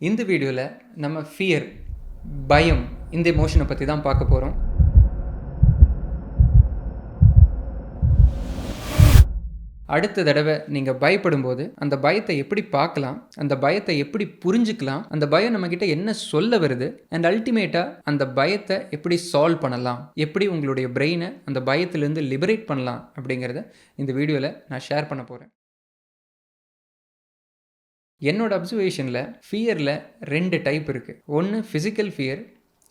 இந்த வீடியோவில் நம்ம ஃபியர் பயம் இந்த எமோஷனை பற்றி தான் பார்க்க போகிறோம் அடுத்த தடவை நீங்கள் பயப்படும்போது அந்த பயத்தை எப்படி பார்க்கலாம் அந்த பயத்தை எப்படி புரிஞ்சுக்கலாம் அந்த பயம் நம்மக்கிட்ட என்ன சொல்ல வருது அண்ட் அல்டிமேட்டாக அந்த பயத்தை எப்படி சால்வ் பண்ணலாம் எப்படி உங்களுடைய பிரெயினை அந்த பயத்திலேருந்து லிபரேட் பண்ணலாம் அப்படிங்கிறத இந்த வீடியோவில் நான் ஷேர் பண்ண போகிறேன் என்னோட அப்சர்வேஷனில் ஃபியரில் ரெண்டு டைப் இருக்குது ஒன்று ஃபிசிக்கல் ஃபியர்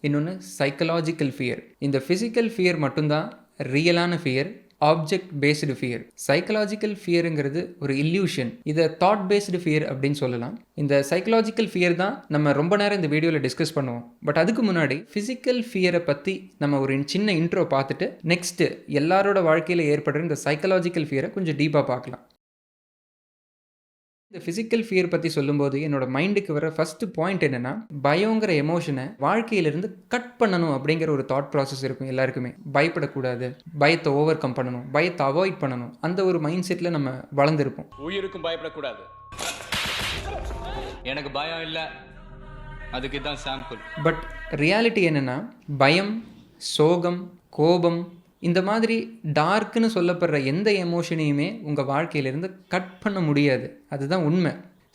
இன்னொன்று சைக்கலாஜிக்கல் ஃபியர் இந்த ஃபிசிக்கல் ஃபியர் மட்டும்தான் ரியலான fear object based fear psychological ஃபியருங்கிறது ஒரு இல்யூஷன் இதை தாட் பேஸ்டு ஃபியர் அப்படின்னு சொல்லலாம். இந்த சைக்கலாஜிக்கல் ஃபியர் தான் நம்ம ரொம்ப நேரம் இந்த வீடியோவில் டிஸ்கஸ் பண்ணுவோம். பட் அதுக்கு முன்னாடி ஃபிசிக்கல் ஃபியரை பற்றி நம்ம ஒரு சின்ன இன்ட்ரோ பார்த்துட்டு நெக்ஸ்ட்டு எல்லாரோட வாழ்க்கையில் ஏற்படுற இந்த சைக்கலாஜிக்கல் ஃபியரை கொஞ்சம் டீப்பாக பார்க்கலாம். இந்த ஃபிசிக்கல் ஃபியர் பற்றி சொல்லும்போது என்னோட மைண்டுக்கு வர ஃபஸ்ட்டு பாயிண்ட் என்னென்னா பயங்கிற எமோஷனை வாழ்க்கையிலிருந்து கட் பண்ணணும் அப்படிங்கிற ஒரு தாட் ப்ராசஸ் இருக்கும் எல்லாருக்குமே. பயப்படக்கூடாது பயத்தை ஓவர் கம் பண்ணணும் பயத்தை அவாய்ட் பண்ணணும். அந்த ஒரு மைண்ட் செட்டில் நம்ம வளர்ந்துருப்போம். உயிருக்கும் பயப்படக்கூடாது. எனக்கு பயம் இல்லை. அதுக்கு இதான் சாம்பிள் பட் ரியாலிட்டி என்னென்னா பயம் சோகம் கோபம் இந்த மாதிரி டார்க்குன்னு சொல்லப்படுற எந்த எமோஷனையுமே உங்கள் வாழ்க்கையிலேருந்து கட் பண்ண முடியாது. அதுதான் உண்மை.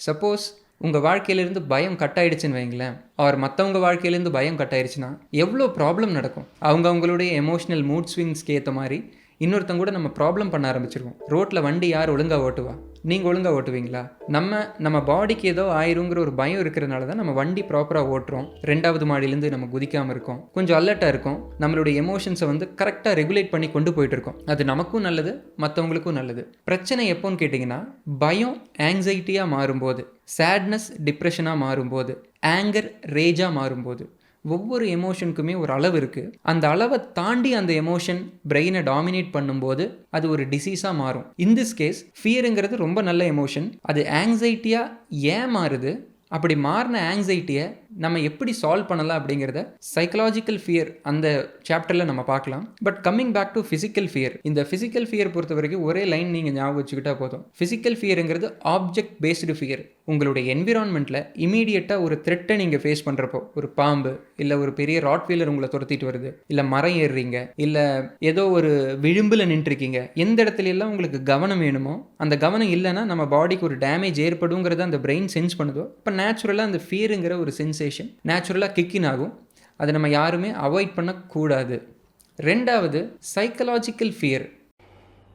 சப்போஸ் உங்கள் வாழ்க்கையிலேருந்து பயம் கட் ஆயிடுச்சுன்னு வைங்களேன் அவர் மற்றவங்க வாழ்க்கையிலேருந்து பயம் கட் ஆயிடுச்சுன்னா எவ்வளோ ப்ராப்ளம் நடக்கும்? அவங்க அவங்களுடைய எமோஷனல் மூட் ஸ்விங்ஸ்க்கு ஏற்ற மாதிரி இன்னொருத்தங்க கூட நம்ம ப்ராப்ளம் பண்ண ஆரம்பிச்சிருவோம். ரோட்டில் வண்டி யார் ஒழுங்காக ஓட்டுவா? நீங்கள் ஒழுங்காக ஓட்டுவீங்களா? நம்ம நம்ம பாடிக்கு ஏதோ ஆயிருங்கிற ஒரு பயம் இருக்கிறனால தான் நம்ம வண்டி ப்ராப்பராக ஓட்டுறோம். ரெண்டாவது மாடியிலேருந்து நம்ம குதிக்காமல் இருக்கோம். கொஞ்சம் அலர்ட்டாக இருக்கும். நம்மளுடைய எமோஷன்ஸை வந்து கரெக்டாக ரெகுலேட் பண்ணி கொண்டு போயிட்டு இருக்கோம். அது நமக்கும் நல்லது மற்றவங்களுக்கும் நல்லது. பிரச்சனை எப்போன்னு கேட்டிங்கன்னா பயம் ஆங்ஸைட்டியாக மாறும்போது சேட்னஸ் டிப்ரெஷனாக மாறும்போது ஆங்கர் ரேஜாக மாறும்போது. ஒவ்வொரு எமோஷனுக்குமே ஒரு அளவு இருக்குது அந்த அளவை தாண்டி அந்த எமோஷன் பிரெயினை டாமினேட் பண்ணும்போது அது ஒரு டிசீஸாக மாறும். இன் திஸ் கேஸ் ஃபியருங்கிறது ரொம்ப நல்ல எமோஷன் அது ஆங்ஸைட்டியாக ஏன் மாறுது அப்படி மாறின ஆங்ஸைட்டியை நம்ம எப்படி சால்வ் பண்ணலாம் அப்படிங்கிறத சைக்கலாஜிக்கல் ஃபியர் அந்த சாப்டரில் நம்ம பார்க்கலாம். But coming back to physical fear இந்த ஃபிசிக்கல் ஃபியர் பொறுத்த வரைக்கும் ஒரே லைன் நீங்கள் ஞாபகம் வச்சுக்கிட்டா போதும். ஃபிசிக்கல் ஃபியருங்கிறது ஆப்ஜெக்ட் பேஸ்டு ஃபியர் உங்களுடைய என்விரான்மெண்ட்டில் இமீடியட்டாக ஒரு த்ரெட்டை நீங்கள் ஃபேஸ் பண்ணுறப்போ ஒரு பாம்பு இல்லை ஒரு பெரிய ராட்வீலர் உங்களை துரத்திட்டு வருது இல்லை மரம் ஏறுறீங்க இல்லை ஏதோ ஒரு விளிம்பில் நின்றுருக்கீங்க எந்த இடத்துல எல்லாம் உங்களுக்கு கவனம் வேணுமோ அந்த கவனம் இல்லைன்னா நம்ம பாடிக்கு ஒரு டேமேஜ் ஏற்படுங்கிறத அந்த பிரெயின் சென்ஸ் பண்ணுதோ இப்போ நேச்சுரலாக அந்த ஃபியருங்கிற ஒரு சென்சேஷன் நேச்சுரலாக கிக்கின் ஆகும். அதை நம்ம யாருமே அவாய்ட் பண்ணக்கூடாது. ரெண்டாவது சைக்கலாஜிக்கல் ஃபியர்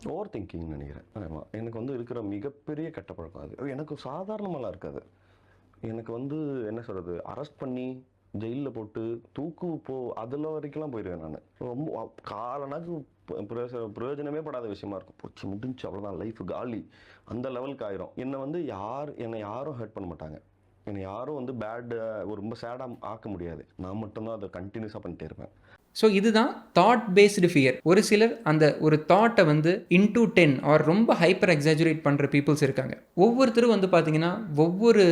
ஓவர் திங்கிங் நினைக்கிறேன். ஆமாம் எனக்கு வந்து இருக்கிற மிகப்பெரிய கெட்ட பழக்கம் அது. எனக்கு சாதாரணமெல்லாம் இருக்காது. எனக்கு வந்து என்ன சொல்கிறது அரெஸ்ட் பண்ணி ஜெயிலில் போட்டு தூக்கு போ அதில் வரைக்கும்லாம் போயிடுவேன் நான். ரொம்ப காலனாக்கு பிரயோஜ பிரயோஜனமே படாத விஷயமா இருக்கும். போச்சு முடிஞ்சு அவ்வளோதான் லைஃப் காலி. அந்த லெவலுக்கு ஆயிரும். என்னை வந்து யார் என்னை யாரும் ஹர்ட் பண்ண மாட்டாங்க. என்னை யாரும் வந்து பேட் ரொம்ப சேடாக ஆக்க முடியாது. நான் மட்டும்தான் அதை கண்டினியூஸாக பண்ணிட்டே இருப்பேன். ஸோ இதுதான் தாட் பேஸ்டு ஃபியர் ஒரு சிலர் அந்த ஒரு தாட்டை வந்து இன்டூ டென் ஆர் ரொம்ப ஹைப்பர் எக்ஸாஜுரேட் பண்ணுற பீப்புள்ஸ் இருக்காங்க. ஒவ்வொருத்தரும் வந்து பார்த்தீங்கன்னா ஒவ்வொரு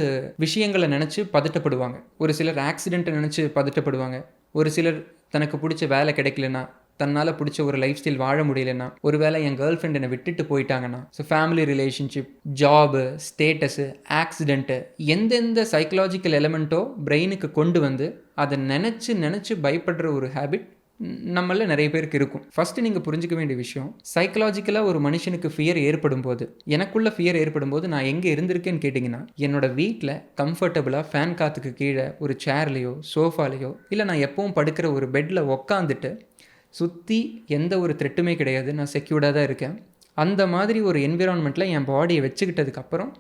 விஷயங்களை நினச்சி பதட்டப்படுவாங்க. ஒரு சிலர் ஆக்சிடெண்ட்டை நினச்சி பதட்டப்படுவாங்க. ஒரு சிலர் தனக்கு பிடிச்ச வேலை கிடைக்கலன்னா தன்னால் பிடிச்ச ஒரு லைஃப் ஸ்டைல் வாழ முடியலன்னா ஒருவேளை என் கேர்ள் ஃப்ரெண்ட் என்னை விட்டுட்டு போயிட்டாங்கன்னா so family relationship job status accident எந்தெந்த சைக்கலாஜிக்கல் எலமெண்ட்டோ பிரெயினுக்கு கொண்டு வந்து அதை நினச்சி நினச்சி பயப்படுற ஒரு ஹேபிட் நம்மள நிறைய பேருக்கு இருக்கும். ஃபஸ்ட்டு நீங்கள் புரிஞ்சிக்க வேண்டிய விஷயம் சைக்கலாஜிக்கலாக ஒரு மனுஷனுக்கு ஃபியர் ஏற்படும் போது எனக்குள்ள ஃபியர் ஏற்படும் போது நான் எங்கே இருந்திருக்கேன்னு கேட்டிங்கன்னா என்னோட வீட்டில் கம்ஃபர்டபுளாக ஃபேன் காற்றுக்கு கீழே ஒரு சேர்லேயோ சோஃபாலேயோ இல்லை நான் எப்பவும் படுக்கிற ஒரு பெட்டில் உக்காந்துட்டு சுற்றி எந்த ஒரு த்ரெட்டுமே கிடையாது. நான் செக்யூர்டாக தான் இருக்கேன். அந்த மாதிரி ஒரு என்விரான்மெண்ட்டில் என் பாடியை வச்சுக்கிட்டதுக்கப்புறம்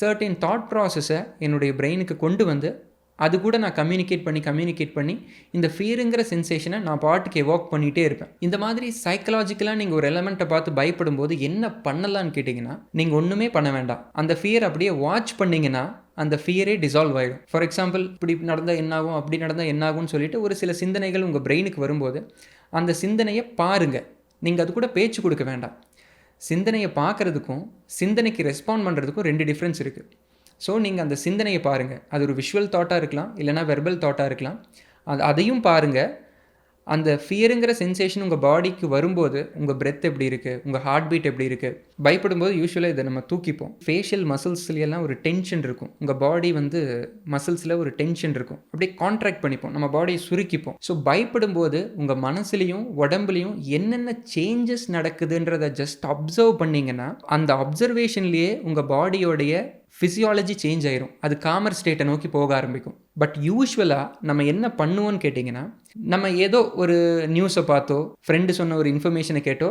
சர்டின் தாட் ப்ராசஸை என்னுடைய பிரெயினுக்கு கொண்டு வந்து அது கூட நான் கம்யூனிகேட் பண்ணி கம்யூனிகேட் பண்ணி இந்த ஃபியருங்கிற சென்சேஷனை நான் பாட்டுக்கு எவாக் பண்ணிகிட்டே இருப்பேன். இந்த மாதிரி சைக்கலாஜிக்கலாக நீங்கள் ஒரு எலமெண்ட்டை பார்த்து பயப்படும் போது என்ன பண்ணலான்னு கேட்டிங்கன்னா நீங்கள் ஒன்றுமே பண்ண வேண்டாம். அந்த ஃபியர் அப்படியே வாட்ச் பண்ணிங்கன்னா அந்த ஃபியரே டிசால்வ் ஆகிடும் ஃபார் எக்ஸாம்பிள் இப்படி நடந்தால் என்னாகும் அப்படி நடந்தால் என்னாகும்னு சொல்லிட்டு ஒரு சில சிந்தனைகள் உங்கள் பிரெயினுக்கு வரும்போது அந்த சிந்தனையை பாருங்கள் நீங்கள் அது கூட பேச்சு கொடுக்க வேண்டாம். சிந்தனையை பார்க்குறதுக்கும் சிந்தனைக்கு ரெஸ்பாண்ட் பண்ணுறதுக்கும் ரெண்டு டிஃப்ரென்ஸ் இருக்குது ஸோ நீங்கள் அந்த சிந்தனையை பாருங்கள் அது ஒரு விஷுவல் தாட்டாக இருக்கலாம் இல்லைனா வெர்பல் தாட்டாக இருக்கலாம். அது அதையும் பாருங்கள் அந்த ஃபியருங்கிற சென்சேஷன் உங்கள் பாடிக்கு வரும்போது உங்கள் பிரெத் எப்படி இருக்குது உங்கள் ஹார்ட் பீட் எப்படி இருக்குது பயப்படும்போது யூஸ்வலாக இதை நம்ம தூக்கிப்போம். ஃபேஷியல் மசில்ஸ்லாம் ஒரு டென்ஷன் இருக்கும். உங்கள் பாடி வந்து மசில்ஸில் ஒரு டென்ஷன் இருக்கும். அப்படியே கான்ட்ராக்ட் பண்ணிப்போம். நம்ம பாடியை சுருக்கிப்போம். ஸோ பயப்படும்போது உங்கள் மனசுலையும் உடம்புலையும் என்னென்ன சேஞ்சஸ் நடக்குதுன்றதை ஜஸ்ட் அப்சர்வ் பண்ணீங்கன்னா அந்த அப்சர்வேஷன்லேயே உங்கள் பாடியோடைய ஃபிசியாலஜி சேஞ்ச் ஆயிரும். அது காமர் ஸ்டேட்டை நோக்கி போக ஆரம்பிக்கும். பட் யூஸ்வலாக நம்ம என்ன பண்ணுவோன்னு கேட்டிங்கன்னா நம்ம ஏதோ ஒரு நியூஸை பார்த்தோ ஃப்ரெண்டு சொன்ன ஒரு இன்ஃபர்மேஷனை கேட்டோ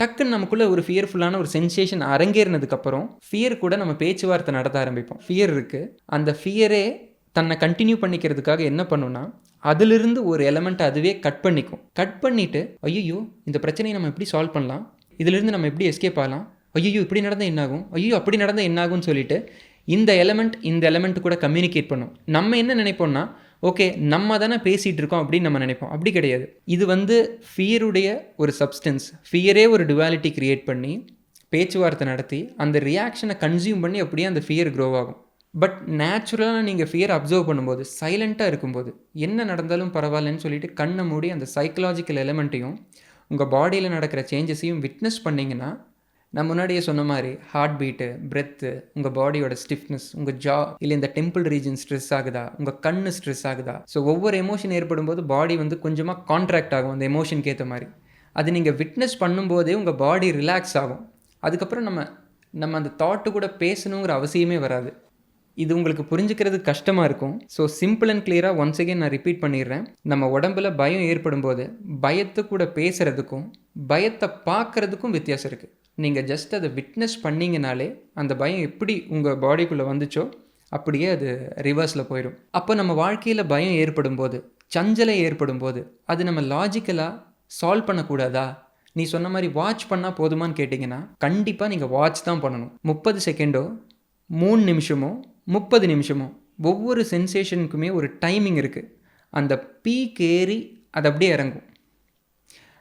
டக்குன்னு நமக்குள்ளே ஒரு ஃபியர்ஃபுல்லான ஒரு சென்சேஷன் அரங்கேறினதுக்கப்புறம் ஃபியர் கூட நம்ம பேச்சுவார்த்தை நடத்த ஆரம்பிப்போம். ஃபியர் இருக்குது அந்த ஃபியரே தன்னை கண்டினியூ பண்ணிக்கிறதுக்காக என்ன பண்ணுன்னா அதிலிருந்து ஒரு எலமெண்ட்டை அதுவே கட் பண்ணிக்கும். கட் பண்ணிவிட்டு ஐயோ இந்த பிரச்சனையை நம்ம எப்படி சால்வ் பண்ணலாம்? இதிலிருந்து நம்ம எப்படி எஸ்கேப் ஆகலாம்? ஐயோ இப்படி நடந்தால் என்னாகும்? ஐயோ அப்படி நடந்தால் என்னாகும்னு சொல்லிட்டு இந்த எலமெண்ட் இந்த எலமெண்ட் கூட கம்யூனிகேட் பண்ணும். நம்ம என்ன நினைப்போம்னா ஓகே நம்ம தானே பேசிகிட்டு இருக்கோம் அப்படின்னு நம்ம நினைப்போம். அப்படி கிடையாது. இது வந்து ஃபியருடைய ஒரு சப்ஸ்டன்ஸ் ஃபியரே ஒரு டுவாலிட்டி க்ரியேட் பண்ணி பேச்சுவார்த்தை நடத்தி அந்த ரியாக்ஷனை கன்சியூம் பண்ணி அப்படியே அந்த ஃபியர் க்ரோ ஆகும். பட் நேச்சுரலாக நீங்கள் ஃபியர் அப்சர்வ் பண்ணும்போது சைலண்ட்டாக இருக்கும்போது என்ன நடந்தாலும் பரவாயில்லன்னு சொல்லிட்டு கண்ணை மூடி அந்த சைக்கலாஜிக்கல் எலமெண்ட்டையும் உங்கள் பாடியில் நடக்கிற சேஞ்சஸையும் விட்னஸ் பண்ணிங்கன்னா நான் முன்னாடியே சொன்ன மாதிரி ஹார்ட் பீட்டு பிரெத்து உங்கள் பாடியோட ஸ்டிஃப்னஸ் உங்கள் ஜா இல்லை இந்த டெம்பிள் ரீஜன் ஸ்ட்ரெஸ் ஆகுதா உங்கள் கண்ணு ஸ்ட்ரெஸ் ஆகுதா? ஸோ ஒவ்வொரு எமோஷன் ஏற்படும் போது பாடி வந்து கொஞ்சமாக கான்ட்ராக்ட் ஆகும் அந்த எமோஷனுக்கு ஏற்ற மாதிரி. அது நீங்கள் விட்னஸ் பண்ணும்போதே உங்கள் பாடி ரிலாக்ஸ் ஆகும். அதுக்கப்புறம் நம்ம நம்ம அந்த தாட்டு கூட பேசணுங்கிற அவசியமே வராது. இது உங்களுக்கு புரிஞ்சுக்கிறது கஷ்டமாக இருக்கும். ஸோ சிம்பிள் அண்ட் கிளியராக ஒன்ஸ் அகேன் நான் ரிப்பீட் பண்ணிடுறேன். நம்ம உடம்புல பயம் ஏற்படும் போது பயத்து கூட பேசுகிறதுக்கும் பயத்தை பார்க்குறதுக்கும் வித்தியாசம் இருக்குது நீங்கள் ஜஸ்ட் அதை விட்னஸ் பண்ணிங்கனாலே அந்த பயம் எப்படி உங்கள் பாடிக்குள்ளே வந்துச்சோ அப்படியே அது ரிவர்ஸில் போயிடும். அப்போ நம்ம வாழ்க்கையில் பயம் ஏற்படும் போது சஞ்சலை ஏற்படும் போது அது நம்ம லாஜிக்கலாக சால்வ் பண்ணக்கூடாதா? நீ சொன்ன மாதிரி வாட்ச் பண்ணால் போதுமான்னு கேட்டிங்கன்னா கண்டிப்பாக நீங்கள் வாட்ச் தான் பண்ணணும். முப்பது செகண்டோ மூணு நிமிஷமோ முப்பது நிமிஷமோ ஒவ்வொரு சென்சேஷனுக்குமே ஒரு டைமிங் இருக்குது அந்த பீக் ஏறி அது அப்படியே இறங்கும்.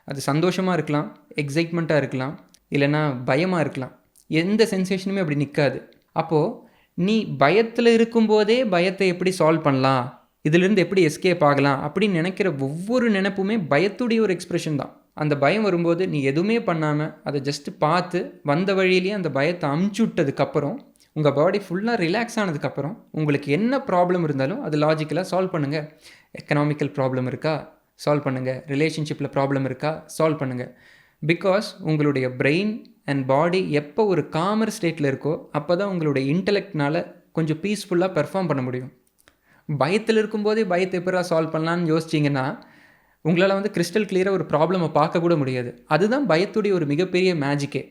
அது சந்தோஷமாக இருக்கலாம் எக்ஸைட்மெண்ட்டாக இருக்கலாம் இல்லைன்னா பயமாக இருக்கலாம். எந்த சென்சேஷனுமே அப்படி நிற்காது அப்போது நீ பயத்தில் இருக்கும்போதே பயத்தை எப்படி சால்வ் பண்ணலாம்? இதிலிருந்து எப்படி எஸ்கேப் ஆகலாம்? அப்படின்னு நினைக்கிற ஒவ்வொரு நினைப்புமே பயத்துடைய ஒரு எக்ஸ்ப்ரெஷன் தான். அந்த பயம் வரும்போது நீ எதுவுமே பண்ணாமல் அதை ஜஸ்ட்டு பார்த்து வந்த வழியிலேயே அந்த பயத்தை அமுச்சு விட்டதுக்கப்புறம் உங்கள் பாடி ஃபுல்லாக ரிலாக்ஸ் ஆனதுக்கப்புறம் உங்களுக்கு என்ன ப்ராப்ளம் இருந்தாலும் அது லாஜிக்கலாக சால்வ் பண்ணுங்கள் எக்கனாமிக்கல் ப்ராப்ளம் இருக்கா? சால்வ் பண்ணுங்கள் ரிலேஷன்ஷிப்பில் ப்ராப்ளம் இருக்கா? சால்வ் பண்ணுங்கள் பிகாஸ் உங்களுடைய பிரெயின் அண்ட் பாடி எப்போ ஒரு காமர் ஸ்டேட்டில் இருக்கோ அப்போ தான் உங்களுடைய இன்டலெக்ட்னால் கொஞ்சம் பீஸ்ஃபுல்லாக பெர்ஃபார்ம் பண்ண முடியும். பயத்தில் இருக்கும்போதே பயத்தை எப்படா சால்வ் பண்ணலான்னு யோசிச்சிங்கன்னா உங்களால் வந்து கிறிஸ்டல் கிளியராக ஒரு ப்ராப்ளமை பார்க்க கூட முடியாது. அதுதான் பயத்துடைய ஒரு மிகப்பெரிய மேஜிக்கே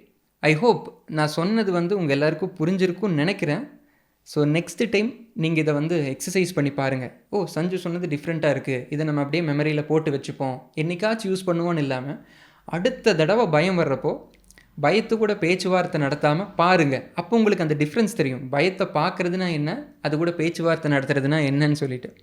ஐ ஹோப் நான் சொன்னது வந்து உங்கள் எல்லாருக்கும் புரிஞ்சிருக்கும்னு நினைக்கிறேன். ஸோ நெக்ஸ்ட்டு டைம் நீங்கள் இதை வந்து எக்ஸசைஸ் பண்ணி பாருங்கள் ஓ சஞ்சு சொன்னது டிஃப்ரெண்ட்டாக இருக்குது இதை நம்ம அப்படியே மெமரியில் போட்டு வச்சுப்போம். என்றைக்காச்சும் யூஸ் பண்ணுவோன்னு இல்லாமல் அடுத்த தடவை பயம் வர்றப்போ பயத்து கூட பேச்சுவார்த்தை நடத்தாமல் பாருங்கள் அப்போ உங்களுக்கு அந்த டிஃப்ரென்ஸ் தெரியும். பயத்தை பார்க்குறதுனா என்ன? அது கூட பேச்சுவார்த்தை நடத்துறதுனா என்னன்னு சொல்லிட்டு.